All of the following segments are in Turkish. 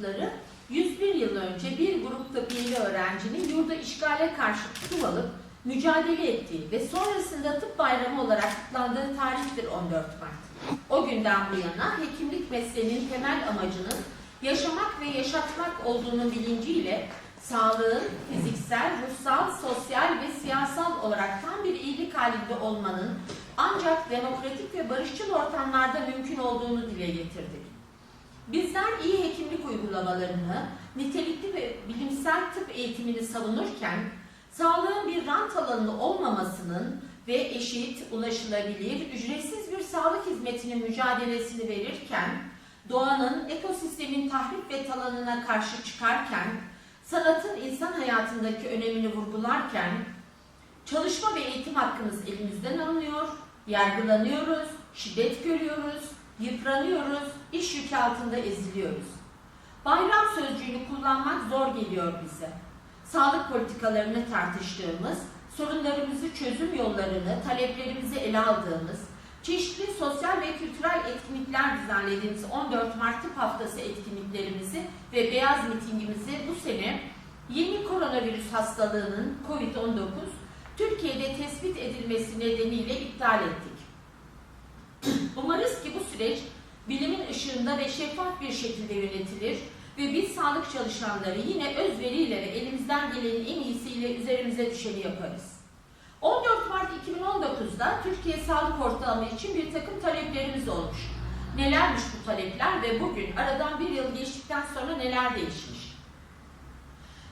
mensupları 101 yıl önce bir grup tıbbiyeli öğrencinin yurda işgale karşı tutum alıp mücadele ettiği ve sonrasında tıp bayramı olarak kutlandığı tarihtir 14 Mart. O günden bu yana hekimlik mesleğinin temel amacının yaşamak ve yaşatmak olduğunu bilinciyle sağlığın fiziksel, ruhsal, sosyal ve siyasal olarak tam bir iyilik halinde olmanın ancak demokratik ve barışçıl ortamlarda mümkün olduğunu dile getirdik. Bizler iyi hekimlik uygulamalarını, nitelikli ve bilimsel tıp eğitimini savunurken, sağlığın bir rant alanı olmamasının ve eşit, ulaşılabilir, ücretsiz bir sağlık hizmetinin mücadelesini verirken, doğanın, ekosistemin tahrip ve talanına karşı çıkarken, sanatın insan hayatındaki önemini vurgularken, çalışma ve eğitim hakkımız elimizden alınıyor, yargılanıyoruz, şiddet görüyoruz, yıpranıyoruz, iş yükü altında eziliyoruz. Bayram sözcüğünü kullanmak zor geliyor bize. Sağlık politikalarını tartıştığımız, sorunlarımızı çözüm yollarını, taleplerimizi ele aldığımız, çeşitli sosyal ve kültürel etkinlikler düzenlediğimiz 14 Mart Tıp Haftası etkinliklerimizi ve Beyaz Mitingimizi bu sene yeni koronavirüs hastalığının COVID-19 Türkiye'de tespit edilmesi nedeniyle iptal ettik. Umarız ki bu süreç bilimin ışığında ve şeffaf bir şekilde yönetilir ve biz sağlık çalışanları yine özveriyle ve elimizden gelenin en iyisiyle üzerimize düşeni yaparız. 14 Mart 2019'da Türkiye Sağlık Ortamı için bir takım taleplerimiz olmuş. Nelermiş bu talepler ve bugün aradan bir yıl geçtikten sonra neler değişmiş?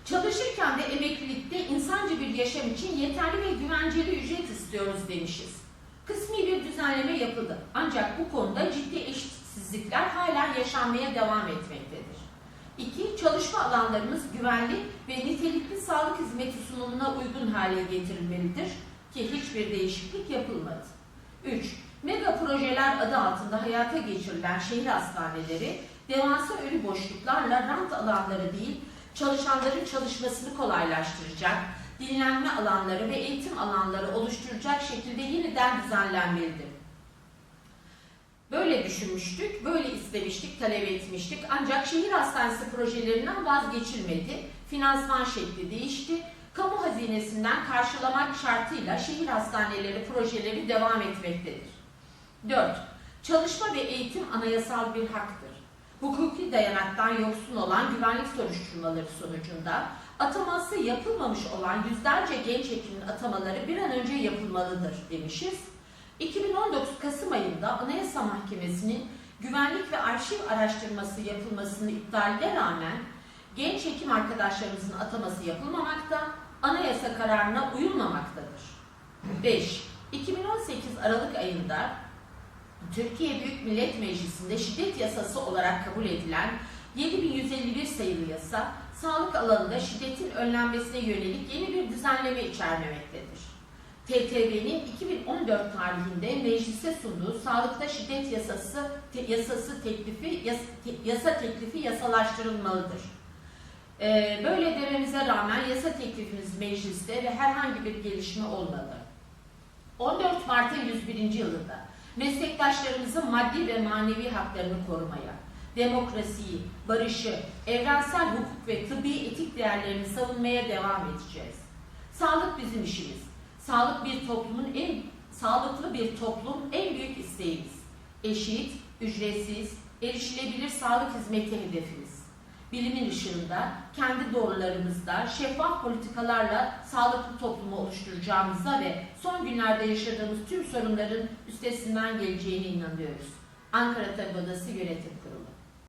Çalışırken ve emeklilikte insancı bir yaşam için yeterli ve güvenceli ücret istiyoruz demişiz. Kısmi bir düzenleme yapıldı. Ancak bu konuda ciddi eşitsizlikler hala yaşanmaya devam etmektedir. İki, çalışma alanlarımız güvenli ve nitelikli sağlık hizmeti sunumuna uygun hale getirilmelidir ki hiçbir değişiklik yapılmadı. Üç, mega projeler adı altında hayata geçirilen şehir hastaneleri devasa ölü boşluklarla rant alanları değil, çalışanların çalışmasını kolaylaştıracak, dinlenme alanları ve eğitim alanları oluşturacak şekilde yeniden düzenlenmelidir. Böyle düşünmüştük, böyle istemiştik, talep etmiştik. Ancak şehir hastanesi projelerinden vazgeçilmedi. Finansman şekli değişti. Kamu hazinesinden karşılamak şartıyla şehir hastaneleri projeleri devam etmektedir. 4. Çalışma ve eğitim anayasal bir haktır. Hukuki dayanaktan yoksun olan güvenlik soruşturmaları sonucunda ataması yapılmamış olan yüzlerce genç hekimin atamaları bir an önce yapılmalıdır demişiz. 2019 Kasım ayında Anayasa Mahkemesi'nin güvenlik ve arşiv araştırması yapılmasını iptaline rağmen genç hekim arkadaşlarımızın ataması yapılmamakta, anayasa kararına uyulmamaktadır. 5. 2018 Aralık ayında Türkiye Büyük Millet Meclisi'nde şiddet yasası olarak kabul edilen 7151 sayılı yasa, sağlık alanında şiddetin önlenmesine yönelik yeni bir düzenleme içermemektedir. TTB'nin 2014 tarihinde meclise sunduğu sağlıkta şiddet yasası te, yasası teklifi yas, te, yasa teklifi yasalaştırılmalıdır. Ee, böyle dememize rağmen yasa teklifimiz mecliste ve herhangi bir gelişme olmadı. 14 Mart'ın 101. yılında meslektaşlarımızın maddi ve manevi haklarını korumaya, demokrasiyi, barışı, evrensel hukuk ve tıbbi etik değerlerini savunmaya devam edeceğiz. Sağlık bizim işimiz. Sağlık bir toplumun en sağlıklı bir toplum en büyük isteğimiz. Eşit, ücretsiz, erişilebilir sağlık hizmeti hedefimiz. Bilimin ışığında, kendi doğrularımızda, şeffaf politikalarla sağlıklı toplumu oluşturacağımıza ve son günlerde yaşadığımız tüm sorunların üstesinden geleceğine inanıyoruz. Ankara Tabip Odası Yönetim Kurulu.